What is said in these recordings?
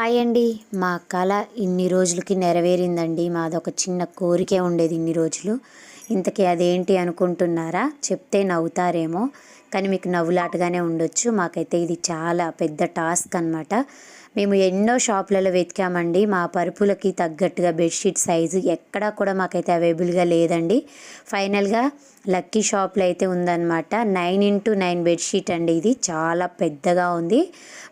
Hi అండి. మా కళ ఇన్ని రోజులకి నెరవేరిందండి. మాదొక చిన్న కోరికే ఉండేది ఇన్ని రోజులు. ఇంతకీ అదేంటి అనుకుంటున్నారా? చెప్తే నవ్వుతారేమో. కానీ మీకు నవ్వులాటగానే ఉండొచ్చు. మాకైతే ఇది చాలా పెద్ద టాస్క్ అనమాట మేము ఎన్నో షాపులలో వెతికామండి. మా పరుపులకి తగ్గట్టుగా బెడ్షీట్ సైజు ఎక్కడా కూడా మాకైతే అవైలబుల్గా లేదండి. ఫైనల్గా లక్కీ షాప్లో అయితే ఉందన్నమాట. నైన్ ఇంటూ నైన్ బెడ్షీట్ అండి ఇది. చాలా పెద్దగా ఉంది.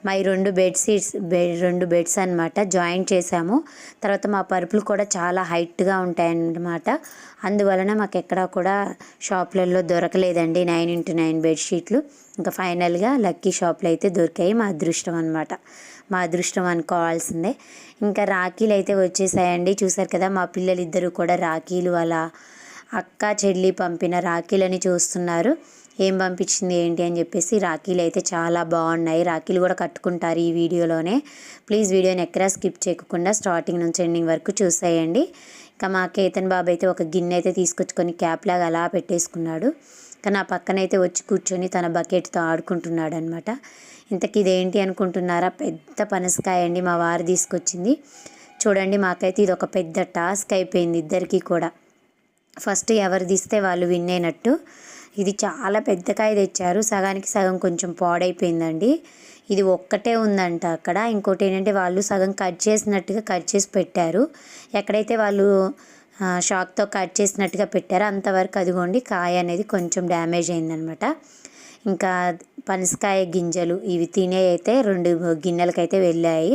మా ఈ రెండు బెడ్షీట్స్ బెడ్ రెండు బెడ్స్ అనమాట జాయింట్ చేసాము. తర్వాత మా పరుపులు కూడా చాలా హైట్గా ఉంటాయన్నమాట. అందువలన మాకు ఎక్కడా కూడా షాప్లలో దొరకలేదండి నైన్ ఇంటూ నైన్ బెడ్షీట్లు. ఇంకా ఫైనల్గా లక్కీ షాప్లో అయితే దొరికాయి మా అదృష్టం అనమాట మా అదృష్టం అనుకోవాల్సిందే. ఇంకా రాఖీలు అయితే వచ్చేసాయండి. చూసారు కదా మా పిల్లలు ఇద్దరు కూడా రాఖీలు అలా అక్క చెల్లి పంపిన రాఖీలని చూస్తున్నారు. ఏం పంపించింది ఏంటి అని చెప్పేసి రాఖీలు అయితే చాలా బాగున్నాయి. రాఖీలు కూడా కట్టుకుంటారు ఈ వీడియోలోనే. ప్లీజ్ వీడియోని ఎక్కడా స్కిప్ చేయకుండా స్టార్టింగ్ నుంచి ఎండింగ్ వరకు చూసేయండి. ఇంకా మా కేతన్ బాబు అయితే ఒక గిన్నె అయితే తీసుకొచ్చుకొని క్యాప్ లాగా అలా పెట్టేసుకున్నాడు. నా పక్కనైతే వచ్చి కూర్చొని తన బకెట్తో ఆడుకుంటున్నాడు అనమాట ఇంతకీ ఇదేంటి అనుకుంటున్నారా? పెద్ద పనసకాయ అండి మా వారు తీసుకొచ్చింది. చూడండి మాకైతే ఇది ఒక పెద్ద టాస్క్ అయిపోయింది ఇద్దరికీ కూడా. ఫస్ట్ ఎవరు తీస్తే వాళ్ళు విన్ అయినట్టు. ఇది చాలా పెద్ద కాయ తెచ్చారు. సగానికి సగం కొంచెం పాడైపోయిందండి. ఇది ఒక్కటే ఉందంట అక్కడ. ఇంకోటి ఏంటంటే వాళ్ళు సగం కట్ చేసినట్టుగా కట్ చేసి పెట్టారు. ఎక్కడైతే వాళ్ళు షాక్తో కట్ చేసినట్టుగా పెట్టారు. అంతవరకు అదిగోండి కాయ అనేది కొంచెం డ్యామేజ్ అయిందనమాట. ఇంకా పనసకాయ గింజలు ఇవి తినే అయితే రెండు గిన్నెలకైతే వెళ్ళాయి.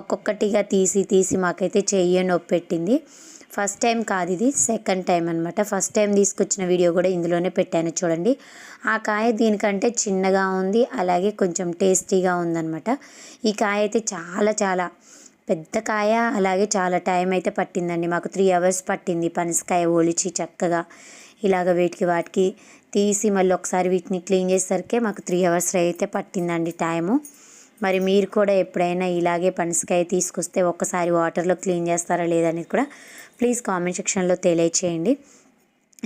ఒక్కొక్కటిగా తీసి తీసి మాకైతే చెయ్యి నొప్పి పెట్టింది. ఫస్ట్ టైం కాదు ఇది సెకండ్ టైం అనమాట. ఫస్ట్ టైం తీసుకొచ్చిన వీడియో కూడా ఇందులోనే పెట్టాను చూడండి. ఆ కాయ దీనికంటే చిన్నగా ఉంది అలాగే కొంచెం టేస్టీగా ఉందన్నమాట ఈ కాయ అయితే చాలా చాలా పెద్ద కాయ అలాగే చాలా టైం అయితే పట్టిందండి. మాకు త్రీ అవర్స్ పట్టింది. పనసకాయ ఒలిచి చక్కగా ఇలాగ వీటికి వాటికి తీసి మళ్ళీ ఒకసారి వీటిని క్లీన్ చేసేసరికి మాకు త్రీ అవర్స్ అయితే పట్టిందండి టైము మరి మీరు కూడా ఎప్పుడైనా ఇలాగే పనసకాయ తీసుకొస్తే ఒక్కసారి వాటర్లో క్లీన్ చేస్తారా లేదనేది కూడా ప్లీజ్ కామెంట్ సెక్షన్లో తెలియచేయండి.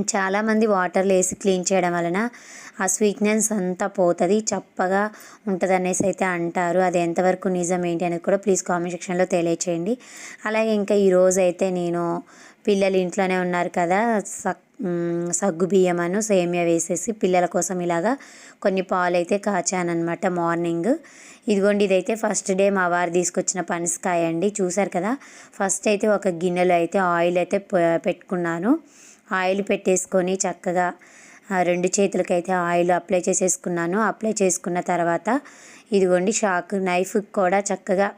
చాలామంది వాటర్లో వేసి క్లీన్ చేయడం వలన ఆ స్వీట్నెస్ అంతా పోతుంది చప్పగా ఉంటుంది అనేసి అయితే అంటారు. అది ఎంతవరకు నిజం ఏంటి అనేది కూడా ప్లీజ్ కామెంట్ సెక్షన్లో తెలియచేయండి. అలాగే ఇంకా ఈరోజు అయితే నేను పిల్లలు ఇంట్లోనే ఉన్నారు కదా సక్ సగ్గు బియ్యం అను సేమియా వేసేసి పిల్లల కోసం ఇలాగా కొన్ని పాలు అయితే కాచానమాట మార్నింగ్. ఇదిగోండి ఇదైతే ఫస్ట్ డే మా వారు తీసుకొచ్చిన పనసకాయ అండి. చూసారు కదా ఫస్ట్ అయితే ఒక గిన్నెలో అయితే ఆయిల్ అయితే పె- పెట్టుకున్నాను. ఆయిల్ పెట్టేసుకొని చక్కగా రెండు చేతులకైతే ఆయిల్ అప్లై చేసేసుకున్నాను. అప్లై చేసుకున్న తర్వాత ఇదిగోండి షాక్ నైఫ్ కూడా చక్కగా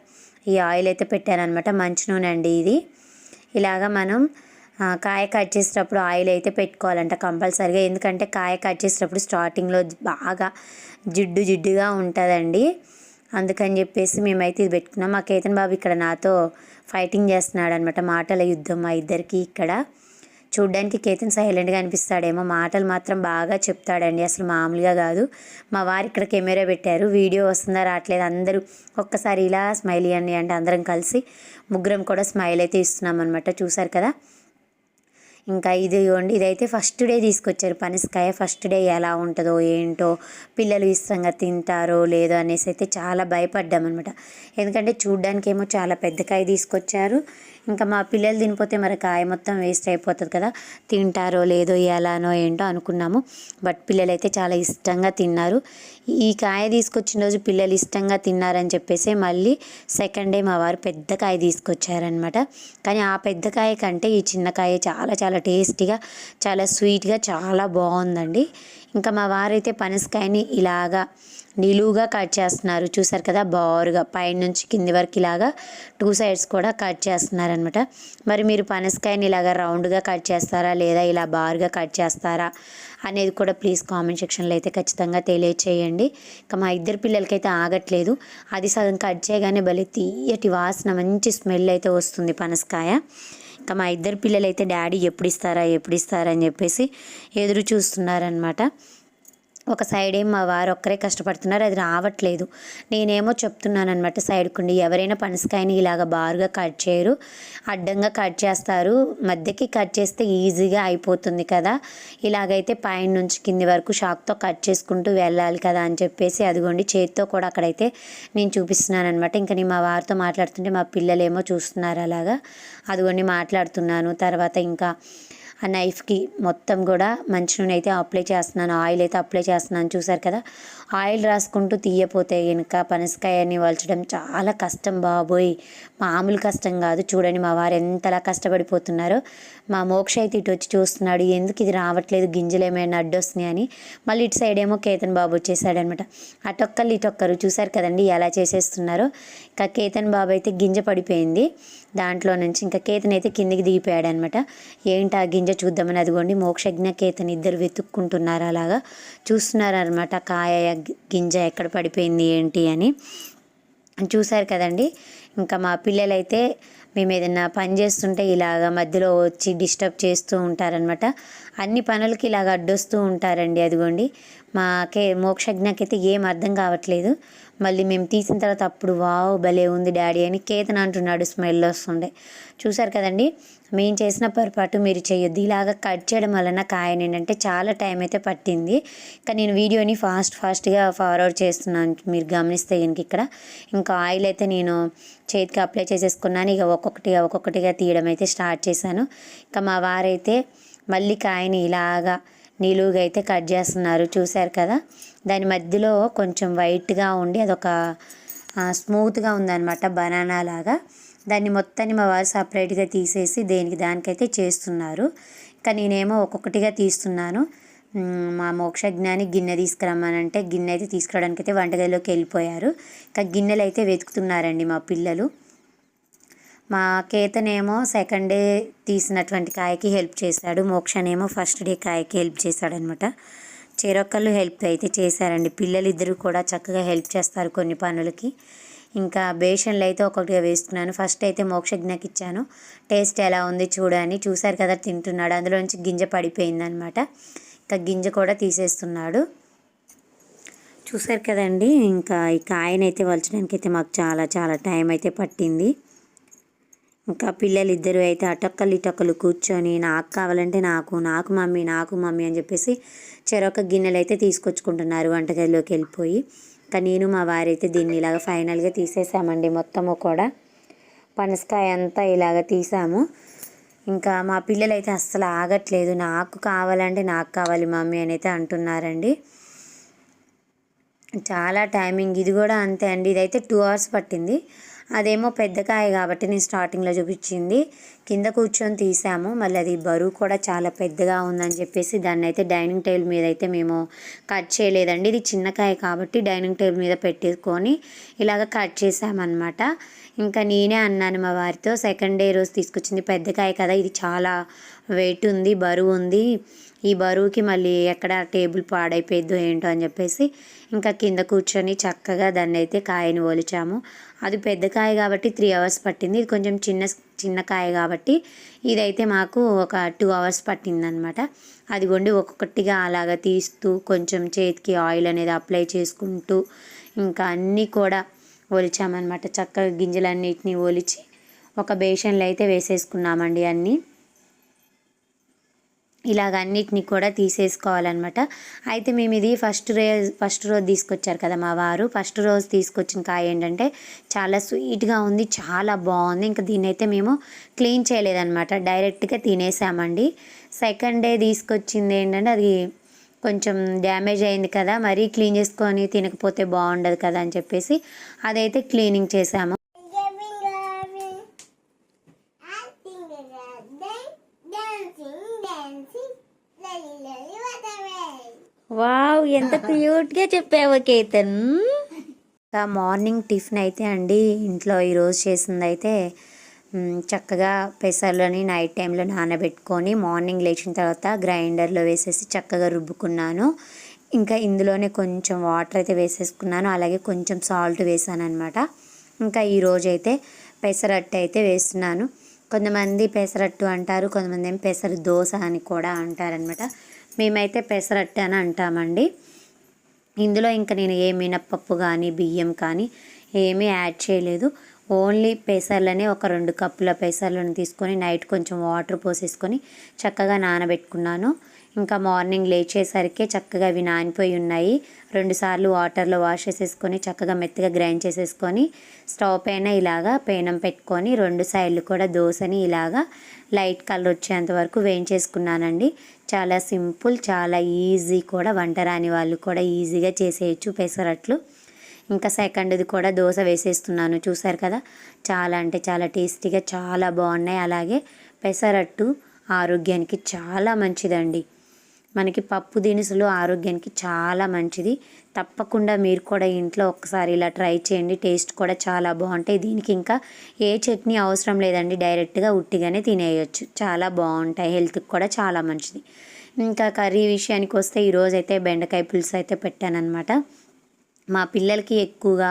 ఈ ఆయిల్ అయితే పెట్టానమాట మంచి నూనె అండి ఇది. ఇలాగా మనం కాయ కట్ చేసేటప్పుడు ఆయిల్ అయితే పెట్టుకోవాలంట కంపల్సరిగా. ఎందుకంటే కాయ కట్ చేసేటప్పుడు స్టార్టింగ్లో బాగా జిడ్డు జిడ్డుగా ఉంటుందండి. అందుకని చెప్పేసి మేమైతే ఇది పెట్టుకున్నాం. మా కేతన్ బాబు ఇక్కడ నాతో ఫైటింగ్ చేస్తున్నాడు అనమాట మాటల యుద్ధం మా ఇద్దరికి ఇక్కడ. చూడ్డానికి కేతన్ సైలెంట్గా అనిపిస్తాడేమో. మాటలు మాత్రం బాగా చెప్తాడండి. అసలు మామూలుగా కాదు. మా వారు ఇక్కడ కెమెరా పెట్టారు. వీడియో వస్తుందా రావట్లేదు. అందరూ ఒక్కసారి ఇలా స్మైల్ ఇవ్వండి అంటే అందరం కలిసి ముగ్గురం కూడా స్మైల్ అయితే ఇస్తున్నాం అనమాట చూసారు కదా? ఇంకా ఇది ఇవ్వండి. ఇదైతే ఫస్ట్ డే తీసుకొచ్చారు. పనసకాయ ఫస్ట్ డే ఎలా ఉంటుందో ఏంటో పిల్లలు ఇష్టంగా తింటారో లేదో అనేసి అయితే చాలా భయపడ్డామన్నమాట. ఎందుకంటే చూడ్డానికేమో చాలా పెద్దకాయ తీసుకొచ్చారు. ఇంకా మా పిల్లలు తినిపోతే మరి కాయ మొత్తం వేస్ట్ అయిపోతుంది కదా. తింటారో లేదో ఎలానో ఏంటో అనుకున్నాము. బట్ పిల్లలు అయితే చాలా ఇష్టంగా తిన్నారు. ఈ కాయ తీసుకొచ్చిన రోజు పిల్లలు ఇష్టంగా తిన్నారని చెప్పేసి మళ్ళీ సెకండ్ డే మా వారు పెద్ద కాయ తీసుకొచ్చారనమాట కానీ ఆ పెద్ద కాయ కంటే ఈ చిన్న కాయ చాలా చాలా టేస్టీగా చాలా స్వీట్గా చాలా బాగుందండి. ఇంకా మా వారైతే పనసకాయని ఇలాగా నిలువుగా కట్ చేస్తున్నారు. చూసారు కదా బారుగా పైనుంచి కింది వరకు ఇలాగా టూ సైడ్స్ కూడా కట్ చేస్తున్నారు అనమాట మరి మీరు పనసకాయని ఇలాగా రౌండ్గా కట్ చేస్తారా లేదా ఇలా బారుగా కట్ చేస్తారా అనేది కూడా ప్లీజ్ కామెంట్ సెక్షన్లో అయితే ఖచ్చితంగా తెలియచేయండి. ఇంకా మా ఇద్దరు పిల్లలకైతే ఆగట్లేదు. అది సగం కట్ చేయగానే భలే తీయటి వాసన మంచి స్మెల్ అయితే వస్తుంది పనసకాయ. ఇంకా మా ఇద్దరు పిల్లలైతే డాడీ ఎప్పుడు ఇస్తారా ఎప్పుడు ఇస్తారా అని చెప్పేసి ఎదురు చూస్తున్నారనమాట ఒక సైడ్ ఏం మా వారు ఒక్కరే కష్టపడుతున్నారు అది రావట్లేదు. నేనేమో చెప్తున్నాను అనమాట సైడ్కుండి ఎవరైనా పనసకాయని ఇలాగ బారుగా కట్ చేయరు అడ్డంగా కట్ చేస్తారు. మధ్యకి కట్ చేస్తే ఈజీగా అయిపోతుంది కదా. ఇలాగైతే పైన నుంచి కింది వరకు షాక్తో కట్ చేసుకుంటూ వెళ్ళాలి కదా అని చెప్పేసి అదిగోండి చేతితో కూడా అక్కడైతే నేను చూపిస్తున్నాను అనమాట ఇంకా నేను మా వారితో మాట్లాడుతుంటే మా పిల్లలేమో చూస్తున్నారు అలాగా. అదిగోండి మాట్లాడుతున్నాను. తర్వాత ఇంకా ఆ నైఫ్కి మొత్తం కూడా మంచి నూనె అయితే అప్లై చేస్తున్నాను. ఆయిల్ అయితే అప్లై చేస్తున్నాను. చూసారు కదా? ఆయిల్ రాసుకుంటూ తీయపోతే కనుక పనసకాయని వలచడం చాలా కష్టం బాబోయ్. మామూలు కష్టం కాదు. చూడండి మా వారు ఎంతలా కష్టపడిపోతున్నారో. మా మోక్ష అయితే ఇటు వచ్చి చూస్తున్నాడు. ఎందుకు ఇది రావట్లేదు? గింజలు ఏమైనా అడ్డొస్తున్నాయి అని. మళ్ళీ ఇటు సైడ్ ఏమో కేతన్ బాబు వచ్చేసాడనమాట. అటొక్కరు ఇటొక్కరు చూశారు కదండి ఎలా చేసేస్తున్నారో. ఇంకా కేతన్ బాబు అయితే గింజ పడిపోయింది. దాంట్లో నుంచి ఇంకా కేతన్ అయితే కిందికి దిగిపోయాడు అనమాట ఏంటి ఆ గింజ చూద్దామని అదిగోండి. మోక్షజ్ఞ కేతన్ ఇద్దరు వెతుక్కుంటున్నారు అలాగా. చూస్తున్నారు అనమాట కాయ గింజ ఎక్కడ పడిపోయింది ఏంటి అని. చూశారు కదండి. ఇంకా మా పిల్లలైతే మేము ఏదైనా పని చేస్తుంటే ఇలాగ మధ్యలో వచ్చి డిస్టర్బ్ చేస్తూ ఉంటారనమాట అన్ని పనులకి ఇలాగ అడ్డొస్తూ ఉంటారండి అదిగోండి. మాకే మోక్షజ్ఞకైతే ఏం అర్థం కావట్లేదు. మళ్ళీ మేము తీసిన తర్వాత అప్పుడు వావ్ భలే ఉంది డాడీ అని కేతన్ అంటున్నాడు స్మెల్ వస్తుండే చూసారు కదండి? మేము చేసిన పొరపాటు మీరు చేయొద్దు. ఇలాగ కట్ చేయడం వలన కాయని ఏంటంటే చాలా టైం అయితే పట్టింది. ఇంకా నేను వీడియోని ఫాస్ట్ ఫాస్ట్గా ఫార్వర్డ్ చేస్తున్నాను. మీరు గమనిస్తే కనుక ఇక్కడ ఇంకా ఆయిల్ అయితే నేను చేతికి అప్లై చేసేసుకున్నాను. ఇక ఒక్కొక్కటిగా ఒక్కొక్కటిగా తీయడం అయితే స్టార్ట్ చేశాను. ఇంకా మా వారైతే మళ్ళీ కాయని ఇలాగా నిలువుగా అయితే కట్ చేస్తున్నారు. చూశారు కదా? దాని మధ్యలో కొంచెం వైట్గా ఉండి అదొక స్మూత్గా ఉందన్నమాట బనానా లాగా. దాన్ని మొత్తాన్ని మా వారు సపరేట్గా తీసేసి దేనికి దానికైతే చేస్తున్నారు. ఇంకా నేనేమో ఒక్కొక్కటిగా తీస్తున్నాను. మా మోక్షజ్ఞాని గిన్నె తీసుకురమ్మనంటే గిన్నె అయితే తీసుకురావడానికి అయితే వంటగదిలోకి వెళ్ళిపోయారు. ఇంకా గిన్నెలు అయితే వెతుకుతున్నారండి మా పిల్లలు. మా కేతనేమో సెకండ్ డే తీసినటువంటి కాయకి హెల్ప్ చేశాడు. మోక్షనేమో ఫస్ట్ డే కాయకి హెల్ప్ చేశాడనమాట చెరొక్కళ్ళు హెల్ప్ అయితే చేశారండి. పిల్లలు ఇద్దరు కూడా చక్కగా హెల్ప్ చేస్తారు కొన్ని పనులకి. ఇంకా బేషన్లు అయితే ఒకటిగా వేస్తున్నాను. ఫస్ట్ అయితే మోక్షజ్ఞకి ఇచ్చాను. టేస్ట్ ఎలా ఉంది చూడని చూశారు కదా తింటున్నాడు. అందులో నుంచి గింజ పడిపోయిందనమాట. ఇంకా గింజ కూడా తీసేస్తున్నాడు. చూశారు కదండి. ఇంకా ఈ కాయనైతే వలచడానికి అయితే మాకు చాలా చాలా టైం అయితే పట్టింది. ఇంకా పిల్లలు ఇద్దరు అయితే అటొక్కలు ఇటక్కలు కూర్చొని నాకు కావాలంటే నాకు నాకు మమ్మీ నాకు మమ్మీ అని చెప్పేసి చెరొక గిన్నెలు అయితే తీసుకొచ్చుకుంటున్నారు వంటగదిలోకి వెళ్ళిపోయి. ఇంకా నేను మా వారైతే దీన్ని ఇలాగ ఫైనల్గా తీసేసామండి మొత్తము కూడా. పనసకాయ అంతా ఇలాగ తీసాము. ఇంకా మా పిల్లలు అయితే అస్సలు ఆగట్లేదు. నాకు కావాలంటే నాకు కావాలి మమ్మీ అని అయితే అంటున్నారండి. చాలా టైమింగ్ ఇది కూడా అంతే అండి. ఇదైతే టూ అవర్స్ పట్టింది. అదేమో పెద్ద కాయ కాబట్టి నేను స్టార్టింగ్లో చూపించింది. కింద కూర్చొని తీసాము. మళ్ళీ అది బరువు కూడా చాలా పెద్దగా ఉందని చెప్పేసి దాన్ని అయితే డైనింగ్ టేబుల్ మీద అయితే మేము కట్ చేయలేదండి. ఇది చిన్న కాయ కాబట్టి డైనింగ్ టేబుల్ మీద పెట్టేసుకొని ఇలాగ కట్ చేసామన్నమాట. ఇంకా నేనే అన్నాను మా వారితో సెకండ్ డే రోజు తీసుకొచ్చింది పెద్ద కాయ కదా ఇది చాలా వెయిట్ ఉంది బరువు ఉంది. ఈ బరువుకి మళ్ళీ ఎక్కడ టేబుల్ పాడైపోయిద్దో ఏంటో అని చెప్పేసి ఇంకా కింద కూర్చొని చక్కగా దాన్ని అయితే కాయని ఒలిచాము. అది పెద్ద కాయ కాబట్టి త్రీ అవర్స్ పట్టింది. ఇది కొంచెం చిన్న చిన్న కాయ కాబట్టి ఇదైతే మాకు ఒక టూ అవర్స్ పట్టిందనమాట అదిగోండి ఒక్కొక్కటిగా అలాగా తీస్తూ కొంచెం చేతికి ఆయిల్ అనేది అప్లై చేసుకుంటూ ఇంకా అన్నీ కూడా ఒలిచామన్నమాట. చక్కగా గింజలన్నిటిని ఒలిచి ఒక బేషన్లో అయితే వేసేసుకున్నామండి అన్నీ. ఇలాగ అన్నిటిని కూడా తీసేసుకోవాలన్నమాట. అయితే మేము ఇది ఫస్ట్ రే ఫస్ట్ రోజు తీసుకొచ్చారు కదా మా వారు. ఫస్ట్ రోజు తీసుకొచ్చిన కాయ ఏంటంటే చాలా స్వీట్గా ఉంది చాలా బాగుంది. ఇంకా దీన్ని అయితే మేము క్లీన్ చేయలేదన్నమాట డైరెక్ట్గా తినేసామండి. సెకండ్ డే తీసుకొచ్చింది ఏంటంటే అది కొంచెం డ్యామేజ్ అయింది కదా మరీ క్లీన్ చేసుకొని తినకపోతే బాగుండదు కదా అని చెప్పేసి అదైతే క్లీనింగ్ చేసాము. వావ్ ఎంత క్యూట్గా చెప్పావు కేతన్. ఇంకా మార్నింగ్ టిఫిన్ అయితే అండి ఇంట్లో ఈరోజు చేసింది అయితే చక్కగా పెసర్లని నైట్ టైంలో నానబెట్టుకొని మార్నింగ్ లేచిన తర్వాత గ్రైండర్లో వేసేసి చక్కగా రుబ్బుకున్నాను. ఇంకా ఇందులోనే కొంచెం వాటర్ అయితే వేసేసుకున్నాను అలాగే కొంచెం సాల్ట్ వేసాను అనమాట ఇంకా ఈరోజు అయితే పెసరట్టు అయితే వేస్తున్నాను. కొంతమంది పెసరట్టు అంటారు కొంతమంది ఏం పెసర దోశ అని కూడా అంటారనమాట మేమైతే పెసరట్టు అని అంటామండి. ఇందులో ఇంకా నేను ఏ మినప్పప్పు కానీ బియ్యం కానీ ఏమీ యాడ్ చేయలేదు. ఓన్లీ పెసర్లనే ఒక రెండు కప్పుల పెసర్లను తీసుకొని నైట్ కొంచెం వాటర్ పోసేసుకొని చక్కగా నానబెట్టుకున్నాను. ఇంకా మార్నింగ్ లేచేసరికి చక్కగా అవి నానిపోయి ఉన్నాయి. రెండుసార్లు వాటర్లో వాష్ చేసేసుకొని చక్కగా మెత్తగా గ్రైండ్ చేసేసుకొని స్టవ్ పైన ఇలాగా పేనం పెట్టుకొని రెండు సైడ్లు కూడా దోశని ఇలాగా లైట్ కలర్ వచ్చేంత వరకు వేయించేసుకున్నానండి. చాలా సింపుల్ చాలా ఈజీ కూడా వంట రాని వాళ్ళు కూడా ఈజీగా చేసేయచ్చు పెసరట్లు. ఇంకా సెకండ్ది కూడా దోశ వేసేస్తున్నాను చూసారు కదా? చాలా అంటే చాలా టేస్టీగా చాలా బాగున్నాయి. అలాగే పెసరట్టు ఆరోగ్యానికి చాలా మంచిదండి. మనకి పప్పు దినుసులు ఆరోగ్యానికి చాలా మంచిది. తప్పకుండా మీరు కూడా ఇంట్లో ఒక్కసారి ఇలా ట్రై చేయండి. టేస్ట్ కూడా చాలా బాగుంటాయి. దీనికి ఇంకా ఏ చట్నీ అవసరం లేదండి. డైరెక్ట్గా ఉట్టిగానే తినేయచ్చు. చాలా బాగుంటాయి. హెల్త్కి కూడా చాలా మంచిది. ఇంకా కర్రీ విషయానికి వస్తే ఈరోజైతే బెండకాయ పులుసు అయితే పెట్టానమాట మా పిల్లలకి ఎక్కువగా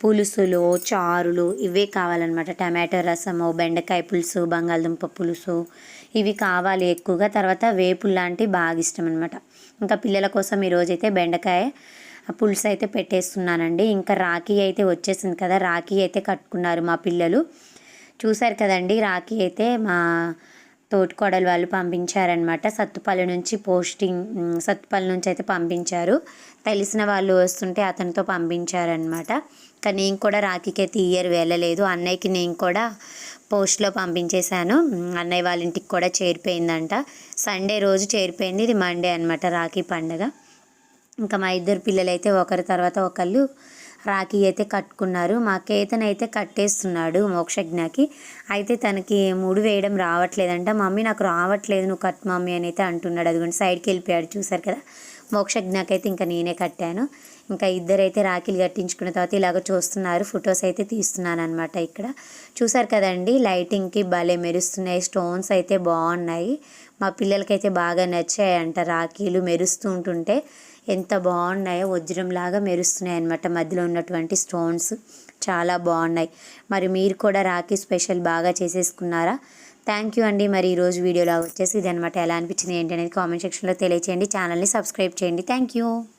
పులుసులు చారులు ఇవే కావాలన్నమాట. టమాటో రసము బెండకాయ పులుసు బంగాళదుంప పులుసు ఇవి కావాలి ఎక్కువగా. తర్వాత వేపులు లాంటివి బాగా ఇష్టం అనమాట ఇంకా పిల్లల కోసం ఈరోజైతే బెండకాయ పులుసు అయితే పెట్టేస్తున్నానండి. ఇంకా రాఖీ అయితే వచ్చేసింది కదా రాఖీ అయితే కట్టుకున్నారు మా పిల్లలు. చూశారు కదండి రాఖీ అయితే మా తోటికోడలు వాళ్ళు పంపించారనమాట సత్తుపల్లి నుంచి పోస్టింగ్ సత్తుపల్లి నుంచి అయితే పంపించారు. తెలిసిన వాళ్ళు వస్తుంటే అతనితో పంపించారనమాట నేను కూడా రాఖీకి అయితే ఈ ఇయర్ వెళ్ళలేదు. అన్నయ్యకి నేను కూడా పోస్ట్లో పంపించేశాను. అన్నయ్య వాళ్ళ ఇంటికి కూడా చేరిపోయిందంట. సండే రోజు చేరిపోయింది. ఇది మండే అనమాట రాఖీ పండగ. ఇంకా మా ఇద్దరు పిల్లలైతే ఒకరి తర్వాత ఒకళ్ళు రాఖీ అయితే కట్టుకున్నారు. మా కేతన్ అయితే కట్టేస్తున్నాడు మోక్షజ్ఞకి. అయితే తనకి ముడి వేయడం రావట్లేదంట. మమ్మీ నాకు రావట్లేదు నువ్వు కట్ మమ్మీ అని అయితే అంటున్నాడు. అదిగోండి సైడ్కి వెళ్ళిపోయాడు. చూసారు కదా మోక్షజ్ఞకైతే ఇంకా నేనే కట్టాను. ఇంకా ఇద్దరైతే రాఖీలు కట్టించుకున్న తర్వాత ఇలాగ చూస్తున్నారు. ఫొటోస్ అయితే తీస్తున్నాను అనమాట ఇక్కడ. చూసారు కదండి లైటింగ్కి భలే మెరుస్తున్నాయి. స్టోన్స్ అయితే బాగున్నాయి. మా పిల్లలకైతే బాగా నచ్చాయంట రాఖీలు మెరుస్తూ ఉంటుంటే. ఎంత బాగున్నాయో వజ్రంలాగా మెరుస్తున్నాయి అన్నమాట. మధ్యలో ఉన్నటువంటి స్టోన్స్ చాలా బాగున్నాయి. మరి మీరు కూడా రాఖీ స్పెషల్ బాగా చేసేసుకున్నారా? థ్యాంక్ యూ అండి. మరి ఈరోజు వీడియోలో వచ్చేసి ఇది అనమాట ఎలా అనిపించింది ఏంటి అనేది కామెంట్ సెక్షన్లో తెలియచేయండి. ఛానల్ని సబ్స్క్రైబ్ చేయండి. Thank you